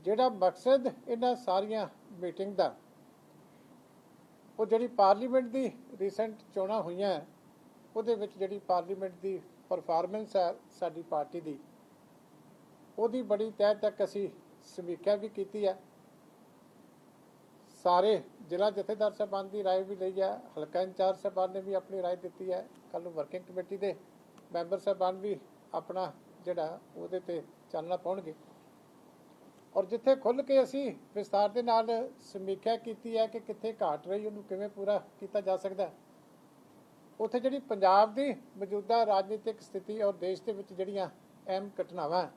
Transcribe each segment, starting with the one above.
ਜਿਹੜਾ ਮਕਸਦ ਇਹਨਾਂ ਸਾਰੀਆਂ ਮੀਟਿੰਗ ਦਾ ਉਹ ਜਿਹੜੀ ਪਾਰਲੀਮੈਂਟ ਦੀ ਰੀਸੈਂਟ ਚੋਣਾਂ ਹੋਈਆਂ ਉਹਦੇ ਵਿੱਚ ਜਿਹੜੀ ਪਾਰਲੀਮੈਂਟ ਦੀ ਪਰਫਾਰਮੈਂਸ ਹੈ ਸਾਡੀ ਪਾਰਟੀ ਦੀ ਉਹਦੀ ਬੜੀ ਤਹਿ ਤੱਕ ਅਸੀਂ ਸਮੀਖਿਆ ਵੀ ਕੀਤੀ ਹੈ ਸਾਰੇ ਜ਼ਿਲ੍ਹਾ ਜਥੇਦਾਰ ਸਾਹਿਬਾਨ ਦੀ رائے ਵੀ ਲਈ ਹੈ ਹਲਕਾ ਇੰਚਾਰਜ ਸਾਹਿਬਾਨ ਨੇ ਵੀ ਆਪਣੀ رائے ਦਿੱਤੀ ਹੈ ਕੱਲ ਨੂੰ ਵਰਕਿੰਗ ਕਮੇਟੀ ਦੇ ਮੈਂਬਰ ਸਾਹਿਬਾਨ ਵੀ ਆਪਣਾ ਜਿਹੜਾ ਉਹਦੇ ਤੇ ਚਾਨਣਾ ਪਾਉਣਗੇ ਔਰ ਜਿੱਥੇ ਖੁੱਲ ਕੇ ਅਸੀਂ ਵਿਸਤਾਰ ਦੇ ਨਾਲ ਸਮੀਖਿਆ ਕੀਤੀ ਹੈ ਕਿ ਕਿੱਥੇ ਘਾਟ ਰਹੀ, ਉਹਨੂੰ ਕਿਵੇਂ ਪੂਰਾ ਕੀਤਾ ਜਾ ਸਕਦਾ ਹੈ ਉੱਥੇ ਜਿਹੜੀ ਪੰਜਾਬ ਦੀ ਮੌਜੂਦਾ ਰਾਜਨੀਤਿਕ ਸਥਿਤੀ ਔਰ ਦੇਸ਼ ਦੇ ਵਿੱਚ ਜਿਹੜੀਆਂ ਅਹਿਮ ਘਟਨਾਵਾਂ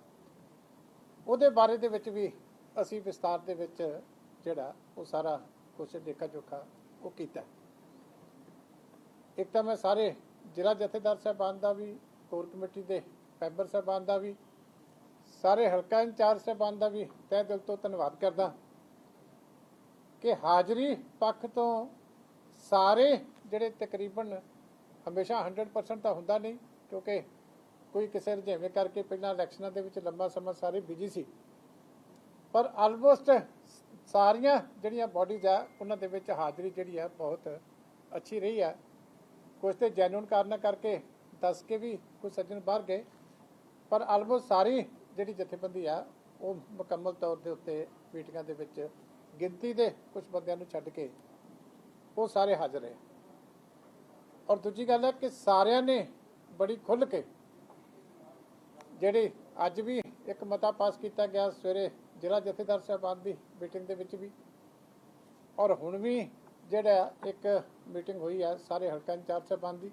ਉਹਦੇ ਬਾਰੇ ਦੇ ਵਿੱਚ ਵੀ ਅਸੀਂ ਵਿਸਤਾਰ ਦੇ ਵਿੱਚ ਜਿਹੜਾ ਉਹ ਸਾਰਾ ਕੁਝ ਦੇਖਾ ਜੋਖਾ ਉਹ ਕੀਤਾ ਹੈ। ਇੱਕ ਤਾਂ ਮੈਂ ਸਾਰੇ ਜ਼ਿਲ੍ਹਾ ਜਥੇਦਾਰ ਸਾਹਿਬਾਨ ਦਾ ਵੀ ਕੋਰ ਕਮੇਟੀ ਦੇ ਮੈਂਬਰ ਸਾਹਿਬਾਨ ਦਾ ਵੀ ਸਾਰੇ ਹਲਕਾ ਇੰਚਾਰਜ ਸਾਹਿਬਾਨ ਦਾ ਵੀ ਤਹਿ ਦਿਲ ਤੋਂ ਧੰਨਵਾਦ ਕਰਦਾ ਕਿ ਹਾਜ਼ਰੀ ਪੱਖ ਤੋਂ ਸਾਰੇ ਜਿਹੜੇ ਤਕਰੀਬਨ ਹਮੇਸ਼ਾ 100% ਤਾਂ ਹੁੰਦਾ ਨਹੀਂ, ਕਿਉਂਕਿ ਕੋਈ ਕਿਸੇ ਰੁਝੇਵੇਂ ਕਰਕੇ ਪਹਿਲਾਂ ਇਲੈਕਸ਼ਨਾਂ ਦੇ ਵਿੱਚ ਲੰਬਾ ਸਮਾਂ ਸਾਰੇ ਬਿਜ਼ੀ ਸੀ। ਪਰ ਆਲਮੋਸਟ ਸਾਰੀਆਂ ਜਿਹੜੀਆਂ ਬਾਡੀਜ਼ ਆ, ਉਹਨਾਂ ਦੇ ਵਿੱਚ ਹਾਜ਼ਰੀ ਜਿਹੜੀ ਆ, ਬਹੁਤ ਅੱਛੀ ਰਹੀ ਆ। ਕੁਝ ਤੇ ਜੈਨੂਨ ਕਾਰਨਾਂ ਕਰਕੇ ਦੱਸ ਕੇ ਵੀ ਕੁਝ ਸੱਜਣ ਬਾਹਰ ਗਏ, ਪਰ ਆਲਮੋਸਟ ਸਾਰੀ ਜਿਹੜੀ ਜਥੇਬੰਦੀ ਆ, ਉਹ ਮੁਕੰਮਲ ਤੌਰ ਦੇ ਉੱਤੇ ਮੀਟਿੰਗਾਂ ਦੇ ਵਿੱਚ ਗਿਣਤੀ ਦੇ ਕੁਝ ਬੰਦਿਆਂ ਨੂੰ ਛੱਡ ਕੇ ਉਹ ਸਾਰੇ ਹਾਜ਼ਰ ਰਹੇ ਔਰ ਦੂਜੀ ਗੱਲ ਹੈ ਕਿ ਸਾਰਿਆਂ ਨੇ ਬੜੀ ਖੁੱਲ ਕੇ ਜਿਹੜੀ ਅੱਜ ਵੀ ਇੱਕ ਮਤਾ ਪਾਸ ਕੀਤਾ ਗਿਆ ਸਵੇਰੇ ਜ਼ਿਲ੍ਹਾ ਜਥੇਦਾਰ ਸਾਹਿਬਾਨ ਦੀ ਮੀਟਿੰਗ ਦੇ ਵਿੱਚ ਵੀ, ਔਰ ਹੁਣ ਵੀ ਜਿਹੜਾ ਇੱਕ ਮੀਟਿੰਗ ਹੋਈ ਹੈ ਸਾਰੇ ਹਲਕਾ ਇੰਚਾਰਜ ਸਾਹਿਬਾਨ ਦੀ,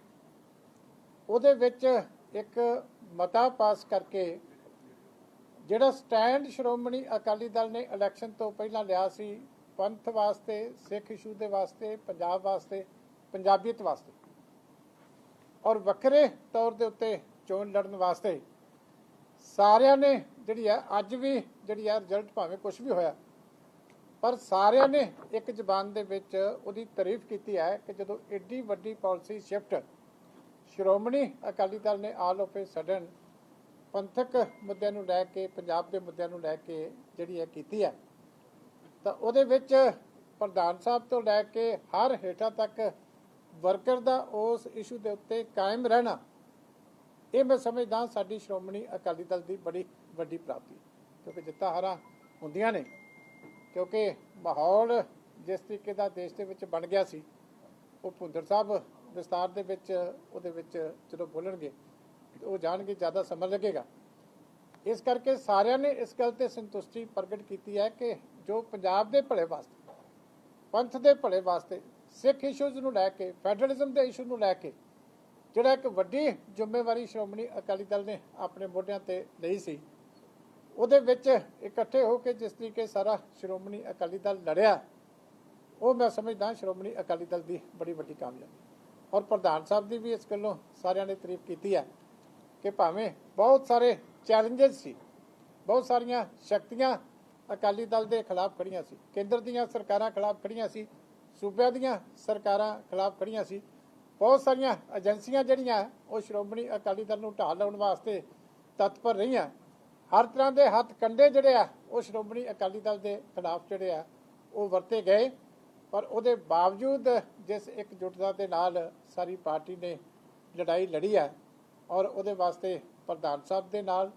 ਉਹਦੇ ਵਿੱਚ ਇੱਕ ਮਤਾ ਪਾਸ ਕਰਕੇ ਜਿਹੜਾ ਸਟੈਂਡ ਸ਼੍ਰੋਮਣੀ ਅਕਾਲੀ ਦਲ ਨੇ ਇਲੈਕਸ਼ਨ ਤੋਂ ਪਹਿਲਾਂ ਲਿਆ ਸੀ, ਪੰਥ ਵਾਸਤੇ, ਸਿੱਖ ਇਸ਼ੂ ਦੇ ਵਾਸਤੇ, ਪੰਜਾਬ ਵਾਸਤੇ, ਪੰਜਾਬੀਅਤ ਵਾਸਤੇ, ਔਰ ਵੱਖਰੇ ਤੌਰ ਦੇ ਉੱਤੇ ਚੋਣ ਲੜਨ ਵਾਸਤੇ ਸਾਰਿਆਂ ਨੇ ਜਿਹੜੀ ਹੈ ਅੱਜ ਵੀ ਜਿਹੜੀ ਆ ਰਿਜ਼ਲਟ ਭਾਵੇਂ ਕੁਝ ਵੀ ਹੋਇਆ, ਪਰ ਸਾਰਿਆਂ ਨੇ ਇੱਕ ਜ਼ਬਾਨ ਦੇ ਵਿੱਚ ਉਹਦੀ ਤਾਰੀਫ ਕੀਤੀ ਹੈ ਕਿ ਜਦੋਂ ਐਡੀ ਵੱਡੀ ਪਾਲਿਸੀ ਸ਼ਿਫਟ ਸ਼੍ਰੋਮਣੀ ਅਕਾਲੀ ਦਲ ਨੇ ਆਲ ਆਫ ਸਡਨ ਪੰਥਕ ਮੁੱਦਿਆਂ ਨੂੰ ਲੈ ਕੇ, ਪੰਜਾਬ ਦੇ ਮੁੱਦਿਆਂ ਨੂੰ ਲੈ ਕੇ ਜਿਹੜੀ ਹੈ ਕੀਤੀ ਹੈ, ਤਾਂ ਉਹਦੇ ਵਿੱਚ ਪ੍ਰਧਾਨ ਸਾਹਿਬ ਤੋਂ ਲੈ ਕੇ ਹਰ ਹੇਠਾਂ ਤੱਕ ਵਰਕਰ ਦਾ ਉਸ ਇਸ਼ੂ ਦੇ ਉੱਤੇ ਕਾਇਮ ਰਹਿਣਾ, ਇਹ ਮੈਂ ਸਮਝਦਾ ਸਾਡੀ ਸ਼੍ਰੋਮਣੀ ਅਕਾਲੀ ਦਲ ਦੀ ਬੜੀ ਵੱਡੀ ਪ੍ਰਾਪਤੀ, ਕਿਉਂਕਿ ਜਿੱਤਾਂ ਹਾਰਾਂ ਹੁੰਦੀਆਂ ਨੇ, ਕਿਉਂਕਿ ਮਾਹੌਲ ਜਿਸ ਤਰੀਕੇ ਦਾ ਦੇਸ਼ ਦੇ ਵਿੱਚ ਬਣ ਗਿਆ ਸੀ, ਉਹ ਭੁੰਦਰ ਸਾਹਿਬ ਵਿਸਤਾਰ ਦੇ ਵਿੱਚ, ਉਹਦੇ ਵਿੱਚ ਜਦੋਂ ਬੋਲਣਗੇ ਉਹ ਜਾਣਗੇ, ਜ਼ਿਆਦਾ ਸਮਾਂ ਲੱਗੇਗਾ। ਇਸ ਕਰਕੇ ਸਾਰਿਆਂ ਨੇ ਇਸ ਗੱਲ ਤੇ ਸੰਤੁਸ਼ਟੀ ਪ੍ਰਗਟ ਕੀਤੀ ਹੈ ਕਿ ਜੋ ਪੰਜਾਬ ਦੇ ਭਲੇ ਵਾਸਤੇ, ਪੰਥ ਦੇ ਭਲੇ ਵਾਸਤੇ, ਸਿੱਖ ਇਸ਼ੂਜ਼ ਨੂੰ ਲੈ ਕੇ ਫੈਡਰਲਿਜ਼ਮ ਦੇ ਇਸ਼ੂ ਨੂੰ ਲੈ ਕੇ, ਜਿਹੜਾ ਇੱਕ ਵੱਡੀ ਜ਼ਿੰਮੇਵਾਰੀ ਸ਼੍ਰੋਮਣੀ ਅਕਾਲੀ ਦਲ ਨੇ ਆਪਣੇ ਮੋਢਿਆਂ ਤੇ ਲਈ ਸੀ, ਉਹਦੇ ਵਿੱਚ ਇਕੱਠੇ ਹੋ ਕੇ ਜਿਸ ਤਰੀਕੇ ਸਾਰਾ ਸ਼੍ਰੋਮਣੀ ਅਕਾਲੀ ਦਲ ਲੜਿਆ, ਉਹ ਮੈਂ ਸਮਝਦਾ ਸ਼੍ਰੋਮਣੀ ਅਕਾਲੀ ਦਲ ਦੀ ਬੜੀ ਵੱਡੀ ਕਾਮਯਾਬੀ। ਔਰ ਪ੍ਰਧਾਨ ਸਾਹਿਬ ਦੀ ਵੀ ਇਸ ਗੱਲੋਂ ਸਾਰਿਆਂ ਨੇ ਤਾਰੀਫ ਕੀਤੀ ਹੈ। ਕਿ ਭਾਵੇਂ ਬਹੁਤ ਸਾਰੇ ਚੈਲੰਜਸ ਸੀ, ਬਹੁਤ ਸਾਰੀਆਂ ਸ਼ਕਤੀਆਂ ਅਕਾਲੀ ਦਲ ਦੇ ਖਿਲਾਫ ਖੜੀਆਂ ਸੀ, ਕੇਂਦਰ ਦੀਆਂ ਸਰਕਾਰਾਂ ਖਿਲਾਫ ਖੜੀਆਂ ਸੀ, ਸੂਬਿਆਂ ਦੀਆਂ ਸਰਕਾਰਾਂ ਖਿਲਾਫ ਖੜੀਆਂ ਸੀ, ਬਹੁਤ ਸਾਰੀਆਂ ਏਜੰਸੀਆਂ ਜਿਹੜੀਆਂ ਉਹ ਸ਼੍ਰੋਮਣੀ ਅਕਾਲੀ ਦਲ ਨੂੰ ਢਾਹ ਲਾਉਣ ਵਾਸਤੇ ਤਤਪਰ ਰਹੀਆਂ। ਹਰ ਤਰ੍ਹਾਂ ਦੇ ਹੱਥ ਕੰਡੇ ਜਿਹੜੇ ਆ, ਉਹ ਸ਼੍ਰੋਮਣੀ ਅਕਾਲੀ ਦਲ ਦੇ ਖਿਲਾਫ ਜਿਹੜੇ ਆ, ਉਹ ਵਰਤੇ ਗਏ। ਪਰ ਉਹਦੇ ਬਾਵਜੂਦ ਜਿਸ ਇੱਕ ਇਕਜੁੱਟਤਾ ਦੇ ਨਾਲ ਸਾਰੀ ਪਾਰਟੀ ਨੇ ਲੜਾਈ ਲੜੀ ਹੈ ਔਰ ਉਹਦੇ ਵਾਸਤੇ ਪ੍ਰਧਾਨ ਸਾਹਿਬ ਦੇ ਨਾਲ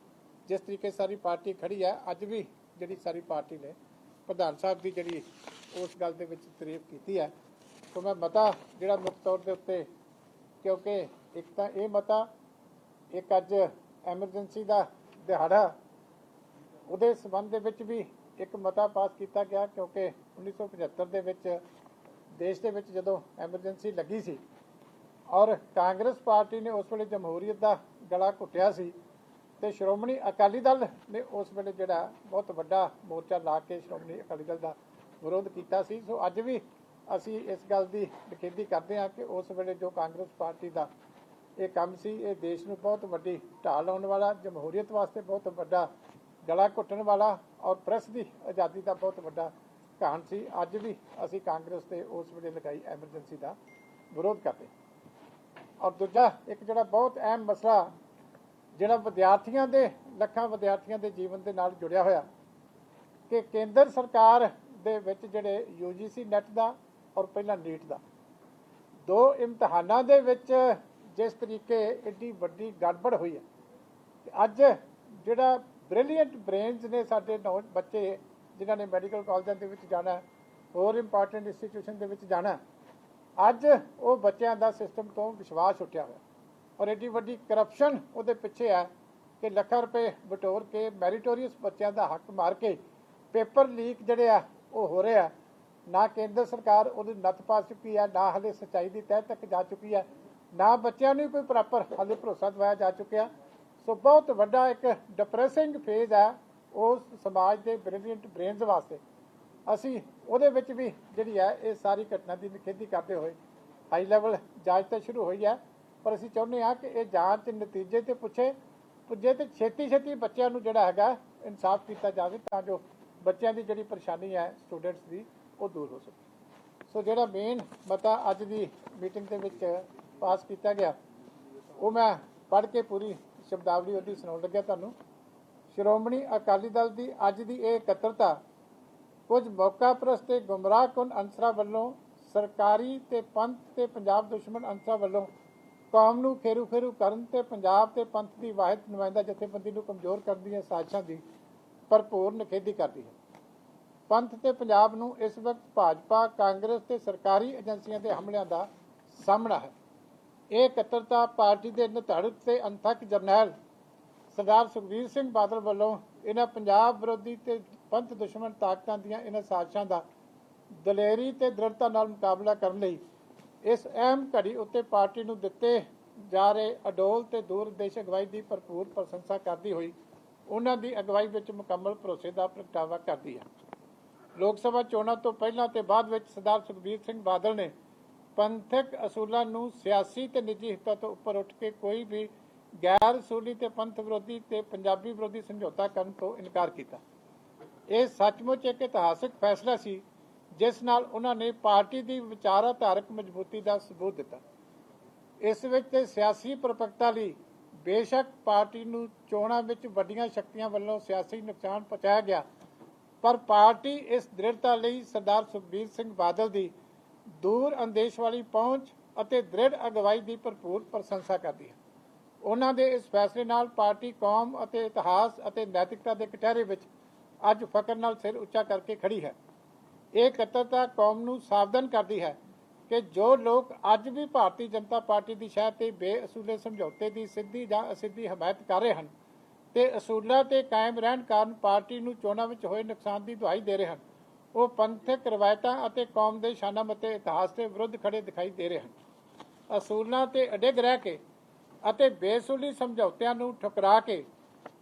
ਜਿਸ ਤਰੀਕੇ ਸਾਰੀ ਪਾਰਟੀ ਖੜੀ ਹੈ, ਅੱਜ ਵੀ ਜਿਹੜੀ ਸਾਰੀ ਪਾਰਟੀ ਨੇ ਪ੍ਰਧਾਨ ਸਾਹਿਬ ਦੀ ਜਿਹੜੀ ਉਸ ਗੱਲ ਦੇ ਵਿੱਚ ਤਾਰੀਫ ਕੀਤੀ ਹੈ। ਸੋ ਮੈਂ ਮਤਾ ਜਿਹੜਾ ਮੁੱਖ ਤੌਰ ਦੇ ਉੱਤੇ, ਕਿਉਂਕਿ ਇੱਕ ਤਾਂ ਇਹ ਮਤਾ, ਇੱਕ ਅੱਜ ਐਮਰਜੈਂਸੀ ਦਾ ਦਿਹਾੜਾ, ਉਹਦੇ ਸਬੰਧ ਦੇ ਵਿੱਚ ਵੀ ਇੱਕ ਮਤਾ ਪਾਸ ਕੀਤਾ ਗਿਆ, ਕਿਉਂਕਿ 1975 ਦੇ ਵਿੱਚ, ਦੇਸ਼ ਦੇ ਵਿੱਚ ਜਦੋਂ ਐਮਰਜੈਂਸੀ ਲੱਗੀ ਸੀ ਔਰ ਕਾਂਗਰਸ ਪਾਰਟੀ ਨੇ ਉਸ ਵੇਲੇ ਜਮਹੂਰੀਅਤ ਦਾ ਗਲਾ ਘੁੱਟਿਆ ਸੀ ਤੇ ਸ਼੍ਰੋਮਣੀ ਅਕਾਲੀ ਦਲ ਨੇ ਉਸ ਵੇਲੇ ਜਿਹੜਾ ਬਹੁਤ ਵੱਡਾ ਮੋਰਚਾ ਲਾ ਕੇ ਸ਼੍ਰੋਮਣੀ ਅਕਾਲੀ ਦਲ ਦਾ ਵਿਰੋਧ ਕੀਤਾ ਸੀ। ਸੋ ਅੱਜ ਵੀ ਅਸੀਂ ਇਸ ਗੱਲ ਦੀ ਨਿਖੇਧੀ ਕਰਦੇ ਹਾਂ ਕਿ ਉਸ ਵੇਲੇ ਜੋ ਕਾਂਗਰਸ ਪਾਰਟੀ ਦਾ ਇਹ ਕੰਮ ਸੀ, ਇਹ ਦੇਸ਼ ਨੂੰ ਬਹੁਤ ਵੱਡੀ ਢਾਹ ਲਾਉਣ ਵਾਲਾ, ਜਮਹੂਰੀਅਤ ਵਾਸਤੇ ਬਹੁਤ ਵੱਡਾ ਗਲਾ ਘੁੱਟਣ ਵਾਲਾ ਔਰ ਪ੍ਰੈਸ ਦੀ ਆਜ਼ਾਦੀ ਦਾ ਬਹੁਤ ਵੱਡਾ ਘਾਣ ਸੀ। ਅੱਜ ਵੀ ਅਸੀਂ ਕਾਂਗਰਸ ਤੇ ਉਸ ਵੇਲੇ ਲਗਾਈ ਐਮਰਜੈਂਸੀ ਦਾ ਵਿਰੋਧ ਕਰਦੇ ਔਰ ਦੂਜਾ, ਇੱਕ ਜਿਹੜਾ ਬਹੁਤ ਅਹਿਮ ਮਸਲਾ ਜਿਹੜਾ ਵਿਦਿਆਰਥੀਆਂ ਦੇ, ਲੱਖਾਂ ਵਿਦਿਆਰਥੀਆਂ ਦੇ ਜੀਵਨ ਦੇ ਨਾਲ ਜੁੜਿਆ ਹੋਇਆ, ਕਿ ਕੇਂਦਰ ਸਰਕਾਰ ਦੇ ਵਿੱਚ ਜਿਹੜੇ UGC ਨੈਟ ਦਾ ਔਰ ਪਹਿਲਾਂ ਨੀਟ ਦਾ, ਦੋ ਇਮਤਿਹਾਨਾਂ ਦੇ ਵਿੱਚ ਜਿਸ ਤਰੀਕੇ ਏਡੀ ਵੱਡੀ ਗੜਬੜ ਹੋਈ ਹੈ ਅੱਜ ਜਿਹੜਾ ਬ੍ਰਿਲੀਅੰਟ ਬ੍ਰੇਨਸ ਨੇ ਸਾਡੇ ਨੌ, ਬੱਚੇ ਜਿਨ੍ਹਾਂ ਨੇ ਮੈਡੀਕਲ ਕਾਲਜਾਂ ਦੇ ਵਿੱਚ ਜਾਣਾ, ਹੋਰ ਇੰਪੋਰਟੈਂਟ ਇੰਸਟੀਟਿਊਸ਼ਨ ਦੇ ਵਿੱਚ ਜਾਣਾ ਅੱਜ ਉਹ ਬੱਚਿਆਂ ਦਾ ਸਿਸਟਮ ਤੋਂ ਵਿਸ਼ਵਾਸ ਉੱਠਿਆ ਹੋਇਆ। ਔਰ ਏਡੀ ਵੱਡੀ ਕਰਪਸ਼ਨ ਉਹਦੇ ਪਿੱਛੇ ਹੈ ਕਿ ਲੱਖਾਂ ਰੁਪਏ ਬਟੋਰ ਕੇ ਮੈਰੀਟੋਰੀਅਸ ਬੱਚਿਆਂ ਦਾ ਹੱਕ ਮਾਰ ਕੇ ਪੇਪਰ ਲੀਕ ਜਿਹੜੇ ਆ, ਉਹ ਹੋ ਰਿਹਾ ਨਾ ਕੇਂਦਰ ਸਰਕਾਰ ਉਹਦੀ ਨੱਥ ਪਾ ਚੁੱਕੀ ਹੈ ਨਾ ਹਲੇ ਸੱਚਾਈ ਦੀ ਤਹਿ ਤੱਕ ਜਾ ਚੁੱਕੀ ਹੈ ਨਾ ਬੱਚਿਆਂ ਨੂੰ ਕੋਈ ਪ੍ਰੋਪਰ ਹਲੇ ਭਰੋਸਾ ਦਵਾਇਆ ਜਾ ਚੁੱਕਿਆ। ਸੋ ਬਹੁਤ ਵੱਡਾ ਇੱਕ ਡਿਪਰੈਸਿੰਗ ਫੇਜ਼ ਹੈ ਉਸ ਸਮਾਜ ਦੇ ਬ੍ਰਿਲੀਅੰਟ ਬ੍ਰੇਨਸ ਵਾਸਤੇ। ਅਸੀਂ ਉਹਦੇ ਵਿੱਚ ਵੀ ਜਿਹੜੀ ਹੈ, ਇਹ ਸਾਰੀ ਘਟਨਾ ਦੀ ਨਿਖੇਧੀ ਕਰਦੇ ਹੋਏ ਹਾਈ ਲੈਵਲ ਜਾਂਚ ਤਾਂ ਸ਼ੁਰੂ ਹੋਈ ਹੈ, ਪਰ ਅਸੀਂ ਚਾਹੁੰਦੇ ਹਾਂ ਕਿ ਇਹ ਜਾਂਚ ਨਤੀਜੇ ਤੇ ਪੁੱਛੇ, ਪੁੱਜੇ ਤੇ ਛੇਤੀ ਛੇਤੀ ਬੱਚਿਆਂ ਨੂੰ ਜਿਹੜਾ ਹੈਗਾ ਇਨਸਾਫ ਕੀਤਾ ਜਾਵੇ ਤਾਂ ਜੋ ਬੱਚਿਆਂ ਦੀ ਜਿਹੜੀ ਪਰੇਸ਼ਾਨੀ ਹੈ ਸਟੂਡੈਂਟਸ ਦੀ, ਉਹ ਦੂਰ ਹੋ ਸਕੇ। ਸੋ ਜਿਹੜਾ ਮੇਨ ਮਤਾ ਅੱਜ ਦੀ ਮੀਟਿੰਗ ਦੇ ਵਿੱਚ ਪਾਸ ਕੀਤਾ ਗਿਆ, ਉਹ ਮੈਂ ਪੜ੍ਹ ਕੇ ਪੂਰੀ ਸ਼ਬਦਾਵਲੀ ਉਹਦੀ ਸੁਣਾਉਣ ਲੱਗਿਆ ਤੁਹਾਨੂੰ। ਸ਼੍ਰੋਮਣੀ ਅਕਾਲੀ ਦਲ ਦੀ ਅੱਜ ਦੀ ਇਹ ਇਕੱਤਰਤਾ ਕੁਝ ਮੌਕਾ ਪ੍ਰਸਤ ਤੇ ਗੁੰਮਰਾਹਕੁਨ ਅਨਸਰਾਂ ਵੱਲੋਂ, ਸਰਕਾਰੀ ਤੇ ਪੰਥ ਤੇ ਪੰਜਾਬ ਦੁਸ਼ਮਣ ਅਨਸਰਾਂ ਵੱਲੋਂ? ਕੌਮ ਨੂੰ ਖੇਰੂ ਖੇਰੂ ਕਰਨ ਤੇ ਪੰਜਾਬ ਤੇ ਪੰਥ ਦੀ ਵਾਹਿਦ ਨੁਮਾਇੰਦਾ ਜਥੇਬੰਦੀ ਨੂੰ ਕਮਜ਼ੋਰ ਕਰਨ ਦੀਆਂ ਸਾਜ਼ਿਸ਼ਾਂ ਦੀ ਭਰਪੂਰ ਨਿਖੇਧੀ ਕਰਦੀ ਹੈ। ਪੰਥ ਤੇ ਪੰਜਾਬ ਨੂੰ ਇਸ ਵਕਤ ਭਾਜਪਾ, ਕਾਂਗਰਸ ਤੇ ਸਰਕਾਰੀ ਏਜੰਸੀਆਂ ਦੇ ਹਮਲਿਆਂ ਦਾ ਸਾਹਮਣਾ ਹੈ। ਇਹ ਇਕੱਤਰਤਾ ਪਾਰਟੀ ਦੇ ਨਿਧੜਕ ਤੇ ਅੰਥਕ ਜਰਨੈਲ ਸਰਦਾਰ ਸੁਖਬੀਰ ਸਿੰਘ ਬਾਦਲ ਵੱਲੋਂ ਇਹਨਾਂ ਪੰਜਾਬ ਵਿਰੋਧੀ ਤੇ ਪੰਥ ਦੁਸ਼ਮਣ ਤਾਕਤਾਂ ਦੀਆਂ ਇਹਨਾਂ ਸਾਜ਼ਿਸ਼ਾਂ ਦਾ ਦਲੇਰੀ ਤੇ ਦ੍ਰਿੜਤਾ ਨਾਲ ਮੁਕਾਬਲਾ ਕਰਨ ਲਈ ਇਸ ਅਹਿਮ ਘੜੀ ਉੱਤੇ ਪਾਰਟੀ ਨੂੰ ਦਿੱਤੇ ਜਾ ਰਹੇ ਅਡੋਲ ਤੇ ਦੂਰਦੇਸ਼ ਅਗਵਾਈ ਦੀ ਭਰਪੂਰ ਪ੍ਰਸ਼ੰਸਾ ਕਰਦੀ ਹੋਈ ਉਹਨਾਂ ਦੀ ਅਗਵਾਈ ਵਿੱਚ ਮੁਕੰਮਲ ਭਰੋਸੇ ਦਾ ਪ੍ਰਗਟਾਵਾ ਕਰਦੀ ਹੈ। ਲੋਕ ਸਭਾ ਚੋਣਾਂ ਤੋਂ ਪਹਿਲਾਂ ਤੇ ਬਾਅਦ ਵਿੱਚ ਸਰਦਾਰ ਸੁਖਬੀਰ ਸਿੰਘ ਬਾਦਲ ਨੇ ਪੰਥਕ ਅਸੂਲਾਂ ਨੂੰ ਸਿਆਸੀ ਤੇ ਨਿੱਜੀ ਹਿੱਤਾਂ ਤੋਂ ਉੱਪਰ ਉੱਠ ਕੇ ਕੋਈ ਵੀ ਗੈਰ ਅਸੂਲੀ ਤੇ ਪੰਥ ਵਿਰੋਧੀ ਤੇ ਪੰਜਾਬੀ ਵਿਰੋਧੀ ਸਮਝੌਤਾ ਕਰਨ ਤੋਂ ਇਨਕਾਰ ਕੀਤਾ। ਇਹ ਸੱਚਮੁੱਚ ਇੱਕ ਇਤਿਹਾਸਕ ਫੈਸਲਾ ਸੀ, ਜਿਸ ਨਾਲ ਉਹਨਾਂ ਨੇ ਪਾਰਟੀ ਦੀ ਵਿਚਾਰਧਾਰਕ ਮਜ਼ਬੂਤੀ ਦਾ ਸਬੂਤ ਦਿੱਤਾ। ਇਸ ਵਿੱਚ ਤੇ ਸਿਆਸੀ ਪ੍ਰਪੱਕਤਾ ਲਈ ਬੇਸ਼ੱਕ ਪਾਰਟੀ ਨੂੰ ਚੋਣਾਂ ਵਿੱਚ ਵੱਡੀਆਂ ਸ਼ਕਤੀਆਂ ਵੱਲੋਂ ਸਿਆਸੀ ਨੁਕਸਾਨ ਪਹੁੰਚਾਇਆ ਗਿਆ, ਪਰ ਪਾਰਟੀ ਇਸ ਦ੍ਰਿੜਤਾ ਲਈ ਸਰਦਾਰ ਸੁਖਬੀਰ ਸਿੰਘ ਬਾਦਲ ਦੀ ਦੂਰ ਅੰਦੇਸ਼ ਵਾਲੀ ਪਹੁੰਚ ਅਤੇ ਦ੍ਰਿੜ ਅਗਵਾਈ ਦੀ ਭਰਪੂਰ ਪ੍ਰਸ਼ੰਸਾ ਕਰਦੀ ਹੈ। ਉਹਨਾਂ ਦੇ ਇਸ ਫੈਸਲੇ ਨਾਲ ਪਾਰਟੀ ਕੌਮ ਅਤੇ ਇਤਿਹਾਸ ਅਤੇ ਨੈਤਿਕਤਾ ਦੇ ਕਟਹਿਰੇ ਵਿੱਚ ਅੱਜ ਫਕਰ ਨਾਲ ਸਿਰ ਉੱਚਾ ਕਰਕੇ ਖੜੀ ਹੈ। ਇਹ ਇਕੱਤਰਤਾ ਕੌਮ ਨੂੰ ਸਾਵਧਾਨ ਕਰਦੀ ਹੈ ਕਿ ਜੋ ਲੋਕ ਅੱਜ ਵੀ ਭਾਰਤੀ ਜਨਤਾ ਪਾਰਟੀ ਦੀ ਸ਼ਹਿ ਤੇ ਬੇਅਸੂਲੇ ਸਮਝੌਤੇ ਦੀ ਸਿੱਧੀ ਜਾਂ ਅਸਿੱਧੀ ਹਮਾਇਤ ਕਰ ਰਹੇ ਹਨ ਤੇ ਅਸੂਲਾਂ ਤੇ ਕਾਇਮ ਰਹਿਣ ਕਾਰਨ ਪਾਰਟੀ ਨੂੰ ਚੋਣਾਂ ਵਿੱਚ ਹੋਏ ਨੁਕਸਾਨ ਦੀ ਦੁਹਾਈ ਦੇ ਰਹੇ ਹਨ। ਉਹ ਪੰਥਕ ਰਵਾਇਤਾਂ ਅਤੇ ਕੌਮ ਦੇ ਸ਼ਾਨਾ ਅਤੇ ਇਤਿਹਾਸ ਦੇ ਵਿਰੁੱਧ ਖੜੇ ਦਿਖਾਈ ਦੇ ਰਹੇ ਹਨ। ਅਸੂਲਾਂ ਤੇ ਅਡਿੱਗ ਰਹਿ ਕੇ ਅਤੇ ਬੇਸੂਲੀ ਸਮਝੌਤਿਆਂ ਨੂੰ ਠੁਕਰਾ ਕੇ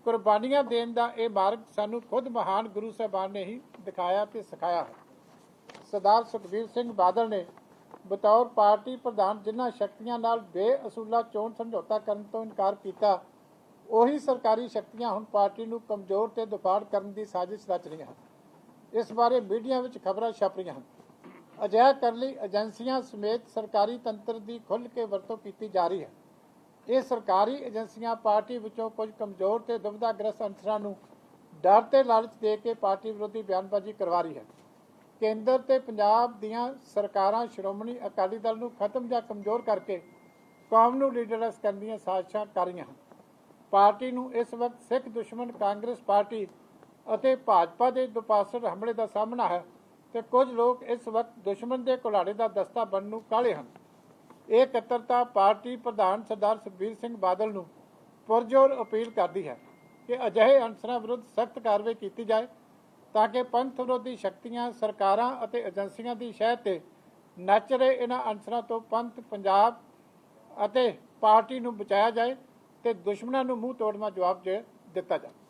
ਕੁਰਬਾਨੀਆਂ ਦੇਣ ਦਾ ਇਹ ਮਾਰਗ ਸਾਨੂੰ ਖੁਦ ਮਹਾਨ ਗੁਰੂ ਸਾਹਿਬਾਨ ਨੇ ਹੀ ਦਿਖਾਇਆ ਤੇ ਸਿਖਾਇਆ ਹੈ। ਸਰਦਾਰ ਸੁਖਬੀਰ ਸਿੰਘ ਬਾਦਲ ਨੇ ਬਤੌਰ ਪਾਰਟੀ ਪ੍ਰਧਾਨ ਜਿਨ੍ਹਾਂ ਸ਼ਕਤੀਆਂ ਨਾਲ ਬੇਅਸੂਲਾ ਚੋਣ ਸਮਝੌਤਾ ਕਰਨ ਤੋਂ ਇਨਕਾਰ ਕੀਤਾ, ਉਹੀ ਸਰਕਾਰੀ ਸ਼ਕਤੀਆਂ ਹੁਣ ਪਾਰਟੀ ਨੂੰ ਕਮਜ਼ੋਰ ਤੇ ਦੁਫਾੜ ਕਰਨ ਦੀ ਸਾਜ਼ਿਸ਼ ਰਚ ਰਹੀਆਂ ਹਨ। ਇਸ ਬਾਰੇ ਮੀਡੀਆ ਵਿੱਚ ਖਬਰਾਂ ਛਪ ਰਹੀਆਂ ਹਨ। ਅਜਿਹਾ ਕਰਨ ਲਈ ਏਜੰਸੀਆਂ ਸਮੇਤ ਸਰਕਾਰੀ ਤੰਤਰ ਦੀ ਖੁੱਲ੍ਹ ਕੇ ਵਰਤੋਂ ਕੀਤੀ ਜਾ ਰਹੀ ਹੈ। ਇਹ ਸਰਕਾਰੀ ਏਜੰਸੀਆਂ ਪਾਰਟੀ ਵਿੱਚੋਂ ਕੁਝ ਕਮਜ਼ੋਰ ਤੇ ਦੁਬਿਧਾਗ੍ਰਸਤ ਅਨਸਰਾਂ ਨੂੰ ਡਰ ਤੇ ਲਾਲਚ ਦੇ ਕੇ ਪਾਰਟੀ ਵਿਰੋਧੀ ਬਿਆਨਬਾਜ਼ੀ ਕਰਵਾ ਰਹੀ ਹੈ। ਕੇਂਦਰ ਤੇ ਪੰਜਾਬ ਦੀਆਂ ਸਰਕਾਰਾਂ ਸ਼੍ਰੋਮਣੀ ਅਕਾਲੀ ਦਲ ਨੂੰ ਖਤਮ ਜਾਂ ਕਮਜ਼ੋਰ ਕਰਕੇ ਕੌਮ ਨੂੰ ਲੀਡਰਲੈਸ ਕਰਨ ਦੀਆਂ ਸਾਜ਼ਿਸ਼ਾਂ ਕਰ ਰਹੀਆਂ ਹਨ। ਪਾਰਟੀ ਨੂੰ ਇਸ ਵਕਤ ਸਿੱਖ ਦੁਸ਼ਮਣ ਕਾਂਗਰਸ ਪਾਰਟੀ ਅਤੇ ਭਾਜਪਾ ਦੇ ਦੁਪਾਸਰ ਹਮਲੇ ਦਾ ਸਾਹਮਣਾ ਹੈ ਤੇ ਕੁਝ ਲੋਕ ਇਸ ਵਕਤ ਦੁਸ਼ਮਣ ਦੇ ਘੁਲਾੜੇ ਦਾ ਦਸਤਾ ਬਣਨ ਨੂੰ ਕਾਲੇ ਹਨ। ਇਹ ਇਕੱਤਰਤਾ ਪਾਰਟੀ ਪ੍ਰਧਾਨ ਸਰਦਾਰ ਸੁਖਬੀਰ ਸਿੰਘ ਬਾਦਲ ਨੂੰ ਪੁਰਜੋਰ ਅਪੀਲ ਕਰਦੀ ਹੈ ਕਿ ਅਜਿਹੇ ਅਨਸਰਾਂ ਵਿਰੁੱਧ ਸਖਤ ਕਾਰਵਾਈ ਕੀਤੀ ਜਾਏ ਤਾਂ ਕਿ ਪੰਥ ਵਿਰੋਧੀ ਸ਼ਕਤੀਆਂ, ਸਰਕਾਰਾਂ ਅਤੇ ਏਜੰਸੀਆਂ ਦੀ ਸ਼ਹਿ ਤੇ ਨੱਚ ਰਹੇ ਇਹਨਾਂ ਅਨਸਰਾਂ ਤੋਂ ਪੰਥ, ਪੰਜਾਬ ਅਤੇ ਪਾਰਟੀ ਨੂੰ ਬਚਾਇਆ ਜਾਏ ਤੇ ਦੁਸ਼ਮਣਾਂ ਨੂੰ ਮੂੰਹ ਤੋੜਵਾ ਜਵਾਬ ਦੇ ਦਿੱਤਾ ਜਾਵੇ।